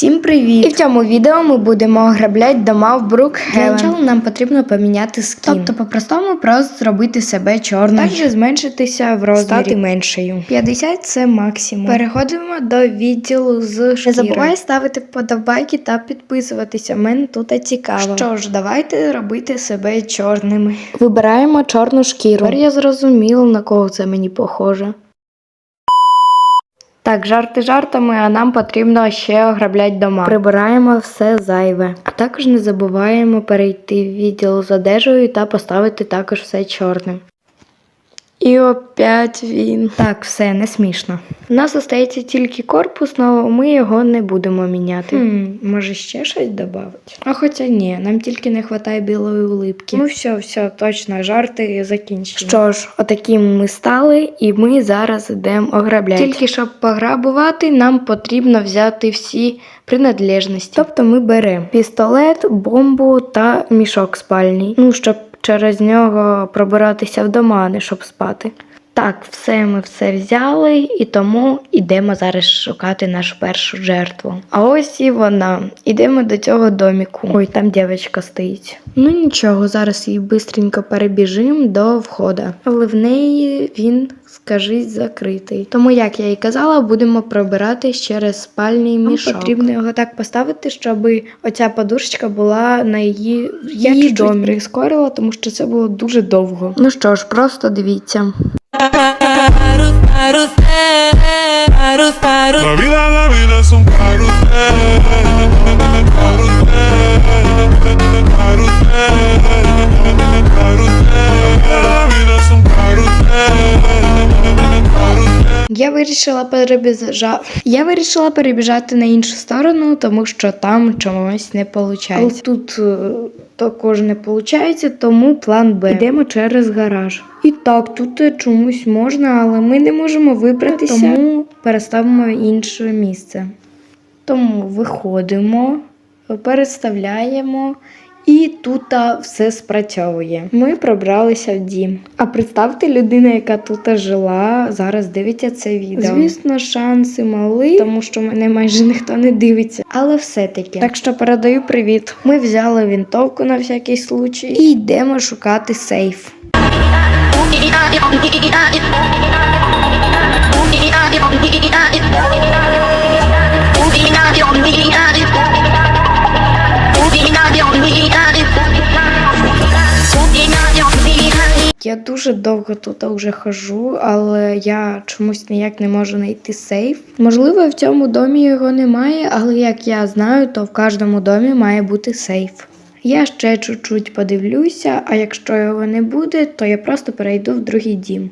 Всім привіт! І в цьому відео ми будемо ограбляти дома в Брукхевен. Для початку нам потрібно поміняти скін. Тобто, по-простому, просто зробити себе чорною. Також зменшитися в розмірі. Стати меншою. 50 це максимум. Переходимо до відділу з шкіри. Не забувай ставити подобайки та підписуватися. Мене тут цікаво. Що ж, давайте робити себе чорними. Вибираємо чорну шкіру. Тепер я зрозуміла, на кого це мені похоже. Так, жарти жартами, а нам потрібно ще ограблять дома. Прибираємо все зайве. А також не забуваємо перейти в відділ з одежею та поставити також все чорним. І опять він. Так, все, не смішно. У нас залишається тільки корпус, але ми його не будемо міняти. Хм, може ще щось додати? А хоча ні, нам тільки не вистачає білої улипки. Ну все, все, точно, жарти закінчені. Що ж, отаким ми стали, і ми зараз йдемо ограбляти. Тільки щоб пограбувати, нам потрібно взяти всі принадлежності. Тобто ми беремо пістолет, бомбу та мішок спальний. Ну, щоб через нього пробиратися в дома, не щоб спати. Так, все ми все взяли, і тому йдемо зараз шукати нашу першу жертву. А ось і вона. Ідемо до цього доміку. Ой, там дівчинка стоїть. Ну нічого, зараз її бистренько перебіжимо до входа. Але в неї він, скажіть, закритий. Тому, як я і казала, будемо пробиратись через спальний мішок. Потрібно його так поставити, щоб оця подушечка була на її, її домі. прискорила, тому що це було дуже довго. Ну що ж, просто дивіться. La vida, la vida es un carrusel. Carrusel. Carrusel. Carrusel. La vida es un carrusel. Я вирішила перебіжати. Я вирішила перебіжати на іншу сторону, тому що там чомусь не виходить. Але тут е, також не виходить, тому план Б. Йдемо через гараж. І так, тут е, чомусь можна, але ми не можемо вибратися, тому переставимо інше місце. Тому виходимо, переставляємо. І тут все спрацьовує. Ми пробралися в дім. А представте, людина, яка тут жила, зараз дивиться це відео. Звісно, шанси мали, тому що мене майже ніхто не дивиться. Але все-таки. Так що передаю привіт. Ми взяли вінтовку на всякий случай і йдемо шукати сейф. Я дуже довго тут вже хожу, але я чомусь ніяк не можу знайти сейф. Можливо, в цьому домі його немає, але як я знаю, то в кожному домі має бути сейф. Я ще чуть-чуть подивлюся, а якщо його не буде, то я просто перейду в другий дім.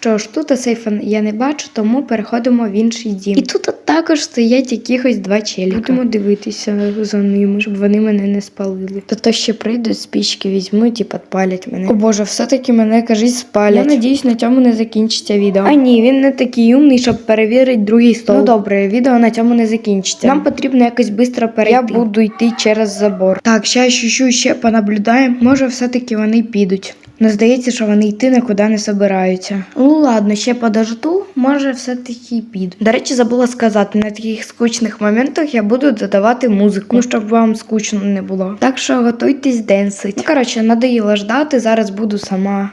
Що ж, тут сейфа я не бачу, тому переходимо в інший дім. І тут також стоять якихось два челіка. Будемо дивитися за ними, щоб вони мене не спалили. Та то ще прийдуть спічки, візьмуть і підпалять мене. О боже, все-таки мене кажуть спалять. Я надіюсь, на цьому не закінчиться відео. А ні, він не такий умний, щоб перевірити другий стол. Ну добре, відео на цьому не закінчиться. Нам потрібно якось швидко перейти. Я буду йти через забор. Так, ще ще, ще понаблюдаємо. Може, все-таки вони підуть. Ну, здається, що вони йти нікуди не собираються. Ну ладно, ще подожду, може все-таки піду. До речі, забула сказати, на таких скучних моментах я буду додавати музику, ну, щоб вам скучно не було. Так що готуйтесь денсить. Ну, коротше, надоїло ждати, зараз буду сама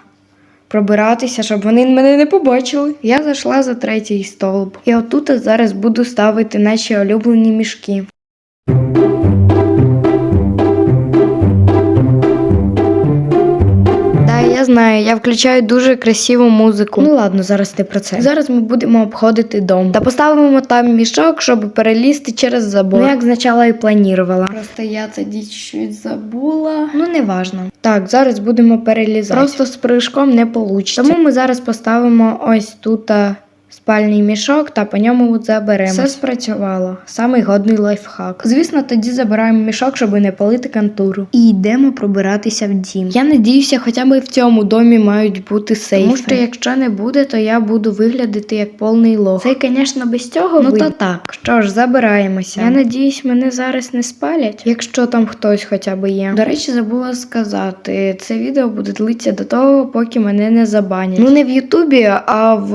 пробиратися, щоб вони мене не побачили. Я зайшла за третій столб. І отут зараз буду ставити наші улюблені мішки. Я знаю, я включаю дуже красиву музику. Ну ладно, зараз не про це. Зараз ми будемо обходити дом. Та поставимо там мішок, щоб перелізти через забор. Ну, як спочатку і планувала. Просто я тоді щось забула. Ну, не важно. Так, зараз будемо перелізати. Просто з прыжком не вийде. Тому ми зараз поставимо ось тут. Спальний мішок та по ньому заберемо. Все спрацювало. Самий годний лайфхак. Звісно, тоді забираємо мішок, щоб не палити контуру. І йдемо пробиратися в дім. Я надіюся, хоча б в цьому домі мають бути сейфи. Тому що якщо не буде, то я буду виглядати як повний лох. Це, звісно, без цього ну то так. Що ж, забираємося. Я надіюсь, мене зараз не спалять, якщо там хтось хоча б є. До речі, забула сказати, це відео буде длитися до того, поки мене не забанять. Ну не в Ютубі, а в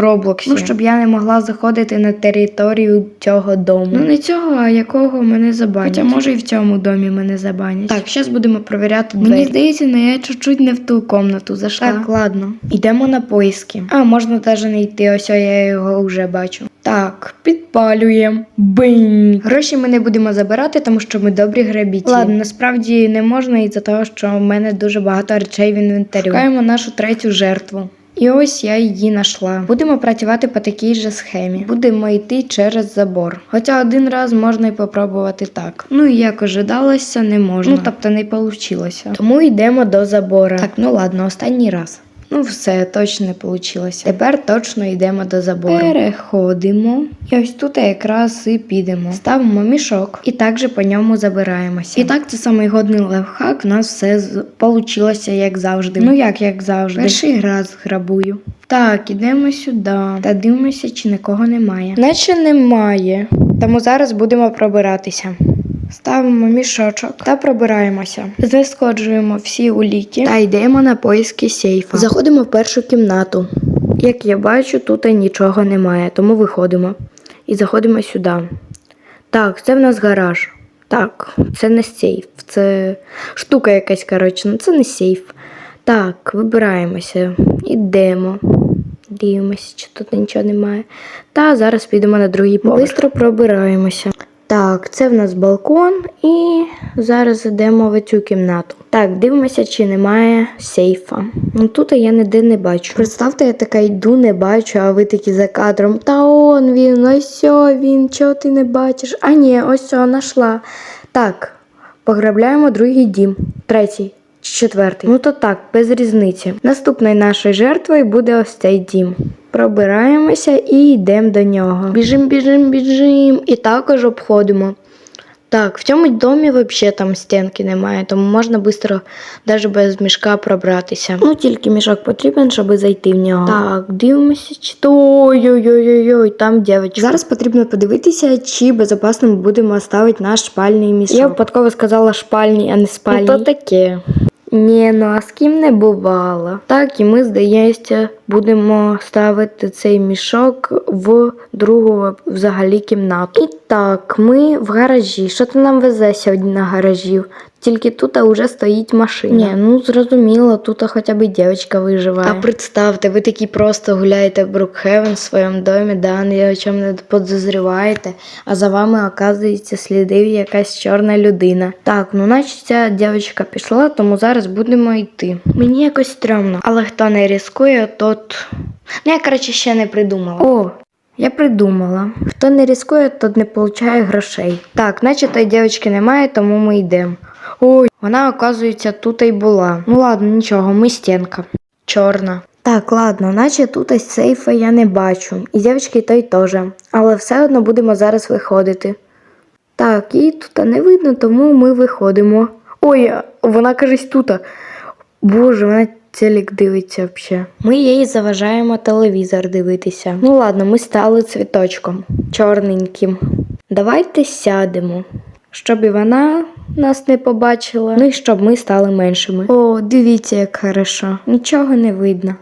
Роблоксі. Ну, щоб я не могла заходити на територію цього дому. Ну не цього, а якого мене забанять. Хоча може і в цьому домі мене забанять. Так, зараз будемо перевіряти двері. Мені здається, ну я чуть-чуть не в ту комнату зайшла. Так, ладно. Йдемо на поиски. А, можна навіть не йти, ось я його вже бачу. Так, підпалюємо. Бинь. Гроші ми не будемо забирати, тому що ми добрі грабіті. Ладно, насправді не можна із-за того, що в мене дуже багато речей в інвентарю. Шукаємо нашу третю жертву. І ось я її знайшла. Будемо працювати по такій же схемі. Будемо йти через забор. Хоча один раз можна і попробувати так. Ну і як ожидалося, не можна. Ну тобто не вийшло. Тому йдемо до забора. Так, ну ладно, останній раз. Ну, все, точно не вийшло. Тепер точно йдемо до забору. Переходимо. І ось тут якраз і підемо. Ставимо мішок і також по ньому забираємося. І так це самий годний лайфхак. У нас все вийшло, як завжди. Ну як, як завжди. Перший раз грабую. Так, ідемо сюди. Та дивимося, чи нікого немає. Наче немає. Тому зараз будемо пробиратися. Ставимо мішочок та пробираємося. Знешкоджуємо всі уліки та йдемо на поиски сейфа. Заходимо в першу кімнату. Як я бачу, тут нічого немає, тому виходимо. І заходимо сюди. Так, це в нас гараж. Так, це не сейф, це штука якась, коротше, ну це не сейф. Так, вибираємося. Ідемо. Дивимося, чи тут нічого немає. Та зараз підемо на другий поверх. Бистро пробираємося. Так, це в нас балкон, і зараз йдемо в цю кімнату. Так, дивимося, чи немає сейфа. Ну тут я ніде не бачу. Представте, я така йду, не бачу, а ви такі за кадром. Та он він, ось він, чого ти не бачиш? А ні, ось о, нашла. Так, пограбляємо другий дім, третій. Четвертий. Ну то так, без різниці. Наступною нашою жертвою буде ось цей дім. Пробираємося і йдемо до нього. Біжим, біжим, біжим. І також обходимо. Так, в цьому домі взагалі там стінки немає, тому можна швидко, навіть без мішка пробратися. Ну, тільки мішок потрібен, щоб зайти в нього. Так, дивимося, чи то. Ой-ой-ой, там дівчинка. Зараз потрібно подивитися, чи безпечно ми будемо ставити наш шпальний мішок. Я випадково сказала шпальний, а не спальний. Ну, то таке. Ні, ну з ким не бувало. Так, і ми, здається, будемо ставити цей мішок в другу взагалі кімнату. І так, ми в гаражі. Що ти нам везе сьогодні на гаражів? Тільки тут вже стоїть машина. Ні, ну зрозуміло, тут хоча б дівчинка виживає. А представте, ви такі просто гуляєте в Брукхевен в своєму домі, да, ні о чому не подозріваєте, а за вами оказується слідив якась чорна людина. Так, ну наче ця дівчинка пішла, тому зараз будемо йти. Мені якось стрьомно, але хто не ризикує, тот. Ну, я, коротше, ще не придумала. О, я придумала. Хто не ризикує, тот не получає грошей. Так, наче тої дівчинки немає, тому ми йдемо. Ой, вона, оказується, тут і була. Ну ладно, нічого, ми стінка. Чорна. Так, ладно, наче тут сейфа я не бачу. І дівчинки той теж. Але все одно будемо зараз виходити. Так, її тут не видно, тому ми виходимо. Ой, вона кажись тут. Боже, вона телек дивиться взагалі. Ми їй заважаємо телевізор дивитися. Ну ладно, ми стали цвіточком чорненьким. Давайте сядемо, щоб і вона нас не побачила. Ну і щоб ми стали меншими. О, дивіться, як хорошо. Нічого не видно.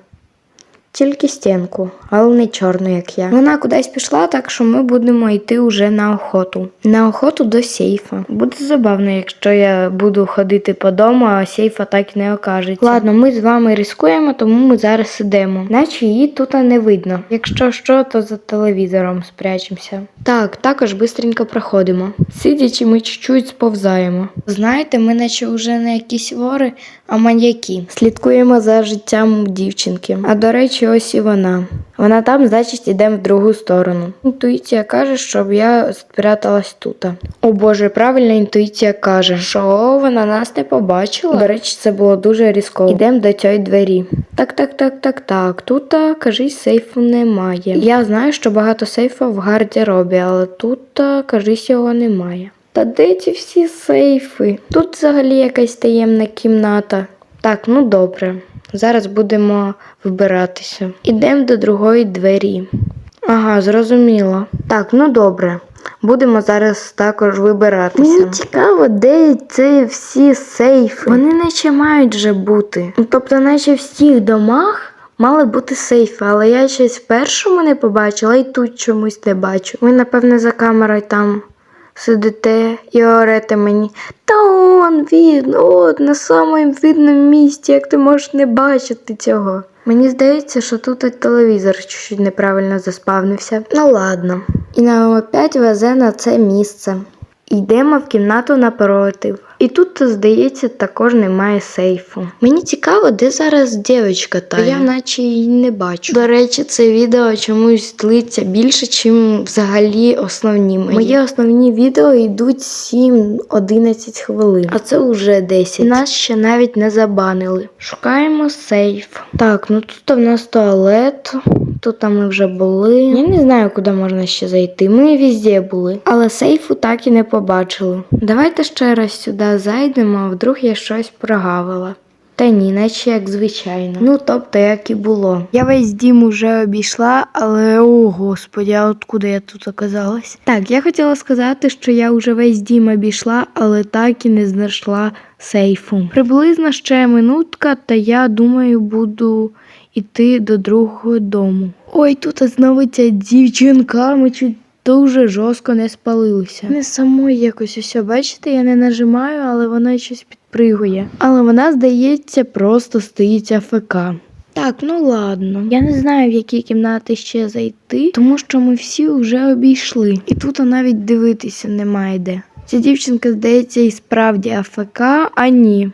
Тільки стінку, але не чорну, як я. Вона кудись пішла, так що ми будемо йти уже на охоту. На охоту до сейфа. Буде забавно, якщо я буду ходити по дому, а сейфа так і не окажеться. Ладно, ми з вами рискуємо, тому ми зараз ідемо. Наче її тут не видно. Якщо що, то за телевізором спрячемося. Так, також бистренько проходимо. Сидячи, ми чуть-чуть сповзаємо. Знаєте, ми наче вже не якісь вори, а маньяки. Слідкуємо за життям дівчинки. А до речі, ось і вона. Вона там, значить, йдемо в другу сторону. Інтуїція каже, щоб я спряталась тут. О Боже, правильно інтуїція каже, що вона нас не побачила. До речі, це було дуже різко. Йдемо до цієї двері. Так, так, так, так, так. Тут, кажись, сейфу немає. Я знаю, що багато сейфів в гардеробі, але тут, кажись, його немає. Та де ці всі сейфи? Тут взагалі якась таємна кімната. Так, ну добре. Зараз будемо вибиратися. Ідемо до другої двері. Ага, зрозуміло. Так, ну добре. Будемо зараз також вибиратися. Мені цікаво, де ці всі сейфи. Вони наче мають вже бути. Ну, Тобто, наче в всіх домах Мали бути сейфи, але я щось в першому не побачила і тут чомусь не бачу. Ви, напевне, за камерою там сидите і орете мені. Та он він, от на самому видному місці, як ти можеш не бачити цього. Мені здається, що тут і телевізор чуть-чуть неправильно заспавнився. Ну ладно. І нам опять везе на це місце. Йдемо в кімнату напротив. І тут, здається, також немає сейфу. Мені цікаво, де зараз дівчинка та я наче її не бачу. До речі, це відео чомусь длиться більше, ніж взагалі основні мої. Мої основні відео йдуть 7-11 хвилин, а це вже 10. Нас ще навіть не забанили. Шукаємо сейф. Так, ну тут в нас туалет. Тут там ми вже були. Я не знаю, куди можна ще зайти. Ми везде були, але сейфу так і не побачили. Давайте ще раз сюди зайдемо, а вдруг я щось прогавила. Та ні, наче як звичайно. Ну, тобто, як і було. Я весь дім уже обійшла, але о господі, а откуда я тут оказалась? Так, я хотіла сказати, що я вже весь дім обійшла, але так і не знайшла сейфу. Приблизно ще минутка, та я думаю, буду іти до другого дому. Ой, тут знову ця дівчинка, ми чуть дуже жорстко не спалилися. Не самої якось усе, бачите, я не нажимаю, але вона щось підпригує. Але вона, здається, просто стоїть АФК. Так, ну ладно. Я не знаю, в які кімнати ще зайти, тому що ми всі вже обійшли. І тут навіть дивитися немає де. Ця дівчинка, здається, і справді АФК, а ні.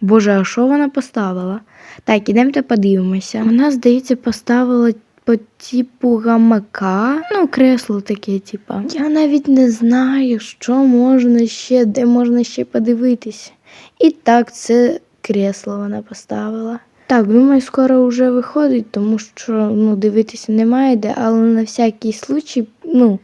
Боже, а що вона поставила? Так, ідемте подивимося. Вона, здається, поставила по типу гамака. Ну, кресло таке, типа. Я навіть не знаю, що можна ще, де можна ще подивитися. І так, це кресло вона поставила. Так, думаю, скоро вже виходить, тому що ну, дивитися немає де, але на всякий случай, ну,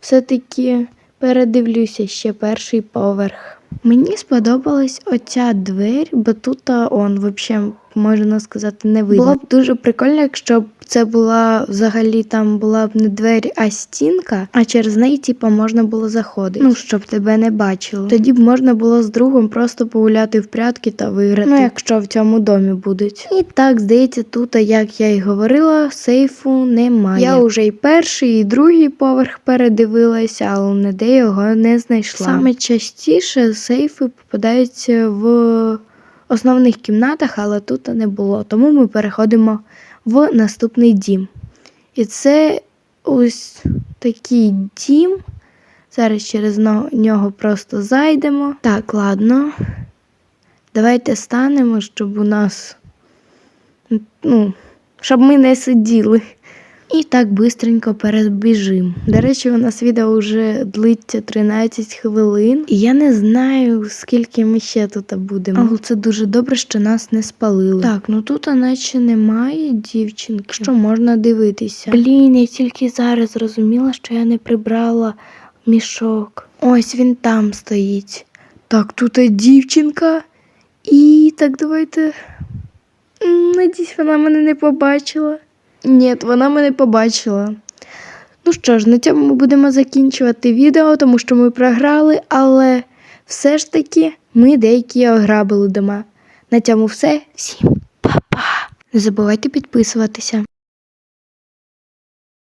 все-таки передивлюся ще перший поверх. Мені сподобалась оця двері, бо тут он, взагалі, можна сказати, не видно. Було б дуже прикольно, якщо б це була взагалі там була б не двері, а стінка, а через неї, типа, можна було заходити. Ну, щоб тебе не бачили. Тоді б можна було з другом просто погуляти в прятки та виграти. Ну, якщо в цьому домі будуть. І так, здається, тут, як я й говорила, сейфу немає. Я вже і перший, і другий поверх передивилася, але ніде його не знайшла. Саме частіше сейфи попадаються в основних кімнатах, але тут не було. Тому ми переходимо в наступний дім. І це ось такий дім. Зараз через нього просто зайдемо. Так, ладно. Давайте станемо, щоб у нас. Ну, щоб ми не сиділи. І так бистренько перебіжимо. До речі, у нас відео вже длиться 13 хвилин. І я не знаю, скільки ми ще тут будемо. Але це дуже добре, що нас не спалили. Так, ну тут наче немає дівчинки, що можна дивитися. Блін, я тільки зараз зрозуміла, що я не прибрала мішок. Ось він там стоїть. Так, тут і дівчинка. І так давайте. Надіюсь, вона мене не побачила. Ні, вона мене побачила. Ну що ж, на цьому ми будемо закінчувати відео, тому що ми програли, але все ж таки ми деякі ограбили дома. На цьому все. Всім па-па! Не забувайте підписуватися.